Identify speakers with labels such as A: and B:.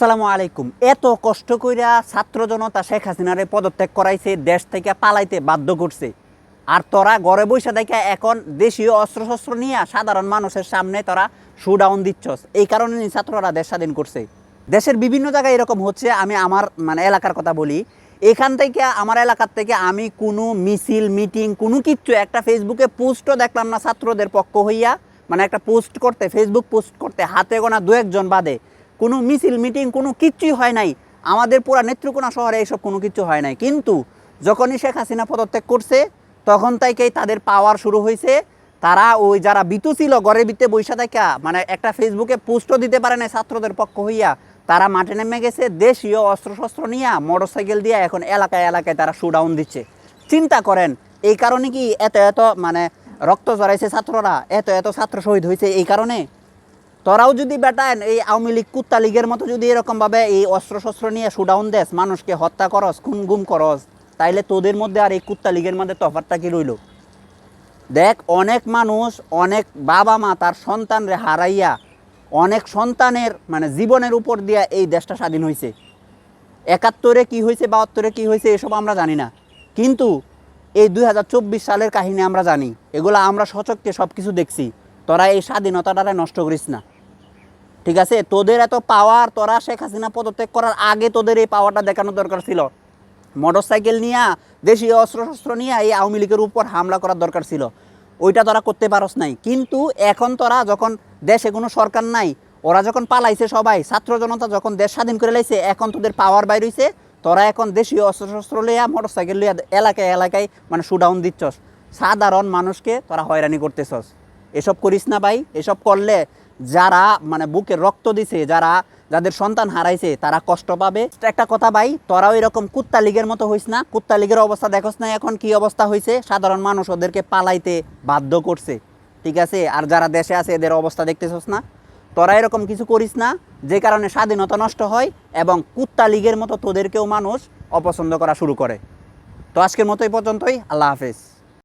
A: আসসালামু আলাইকুম। এত কষ্ট কইরা ছাত্র জনতা শেখ হাসিনারে পদত্যাগ করাইছে, দেশ থেকে পালাইতে বাধ্য করছে। আর তোরা ঘরে বসে দেখে এখন দেশীয় অস্ত্রশস্ত্র নিয়ে সাধারণ মানুষের সামনে তোরা শুডাউন দিচ্ছস। এই কারণে ছাত্ররা দেশ স্বাধীন করছে। দেশের বিভিন্ন জায়গায় এরকম হচ্ছে, আমি আমার মানে এলাকার কথা বলি। এখান থেকে, আমার এলাকার থেকে আমি কোনো মিছিল, মিটিং, কোনো কিচ্ছু, একটা ফেসবুকে পোস্টও দেখলাম না ছাত্রদের পক্ষ হইয়া। মানে একটা পোস্ট করতে ফেসবুক পোস্ট করতে, হাতে গোনা দু একজন বাদে। কোনো মিছিল, মিটিং, কোনো কিচ্ছুই হয় নাই। আমাদের পুরা নেত্রকোনা শহরে এইসব কোনো কিছু হয় নাই। কিন্তু যখনই শেখ হাসিনা পদত্যাগ করছে, তখন থেকেই তাদের পাওয়ার শুরু হয়েছে। তারা ওই যারা বিতু ছিল, ঘরের ভিতরে বৈশা থাকা মানে একটা ফেসবুকে পোস্টও দিতে পারে না ছাত্রদের পক্ষ হইয়া। তারা মাঠে নেমে গেছে, দেশীয় অস্ত্রশস্ত্র নিয়ে মোটরসাইকেল দিয়ে এখন এলাকায় এলাকায় তারা শুডাউন দিচ্ছে। চিন্তা করেন, এই কারণে কি এত এত মানে রক্ত জড়াইছে ছাত্ররা? এত এত ছাত্র শহীদ হয়েছে এই কারণে? তোরাও যদি বেটান এই আওয়ামী লীগ কুত্তা লীগের মতো যদি এরকমভাবে এই অস্ত্রশস্ত্র নিয়ে শুডাউন দেস, মানুষকে হত্যা করস, খুন গুম করস, তাইলে তোদের মধ্যে আর এই কুত্তা লীগের মধ্যে তফাতটা কি রইল? দেখ, অনেক মানুষ, অনেক বাবা মা তার সন্তানরে হারাইয়া, অনেক সন্তানের মানে জীবনের উপর দিয়া এই দেশটা স্বাধীন হয়েছে একাত্তরে কি হয়েছে বাহাত্তরে কি হয়েছে এসব আমরা জানি না। কিন্তু এই দু হাজার চব্বিশ সালের কাহিনী আমরা জানি। এগুলো আমরা সচককে সব কিছু দেখছি। তোরা এই স্বাধীনতাটা নষ্ট করিস না। ঠিক আছে? তোদের এত পাওয়ার তোরা শেখ হাসিনা পদত্যাগ করার আগে তোদের এই পাওয়ারটা দেখানো দরকার ছিল। মোটর সাইকেল নিয়ে দেশীয় অস্ত্রশস্ত্র নিয়ে এই আওয়ামী লীগের উপর হামলা করার দরকার ছিল। ওইটা তোরা করতে পারস নাই। কিন্তু এখন তোরা যখন দেশে কোনো সরকার নাই, ওরা যখন পালাইছে সবাই, ছাত্র জনতা যখন দেশ স্বাধীন করে লাইছে, এখন তোদের পাওয়ার বাইর হইছে। তোরা এখন দেশীয় অস্ত্রশস্ত্র লইয়া মোটর সাইকেল লইয়া এলাকায় এলাকায় মানে শুডাউন দিচ্ছস। সাধারণ মানুষকে তোরা হয়রানি করতেছস। এসব করিস না ভাই, এসব করলে যারা মানে বুকে রক্ত দিছে, যারা যাদের সন্তান হারাইছে, তারা কষ্ট পাবে। একটা কথা ভাই, তোরাও এরকম কুত্তা লীগের মতো হইস না। কুত্তা লীগের অবস্থা দেখোস না এখন কি অবস্থা হয়েছে সাধারণ মানুষ ওদেরকে পালাইতে বাধ্য করছে, ঠিক আছে? আর যারা দেশে আছে, এদের অবস্থা দেখতেছস না? তোরা এরকম কিছু করিস না, যে কারণে স্বাধীনতা নষ্ট হয় এবং কুত্তা লীগের মতো তোদেরকেও মানুষ অপছন্দ করা শুরু করে। তো আজকের মতোই পর্যন্তই, আল্লাহ হাফেজ।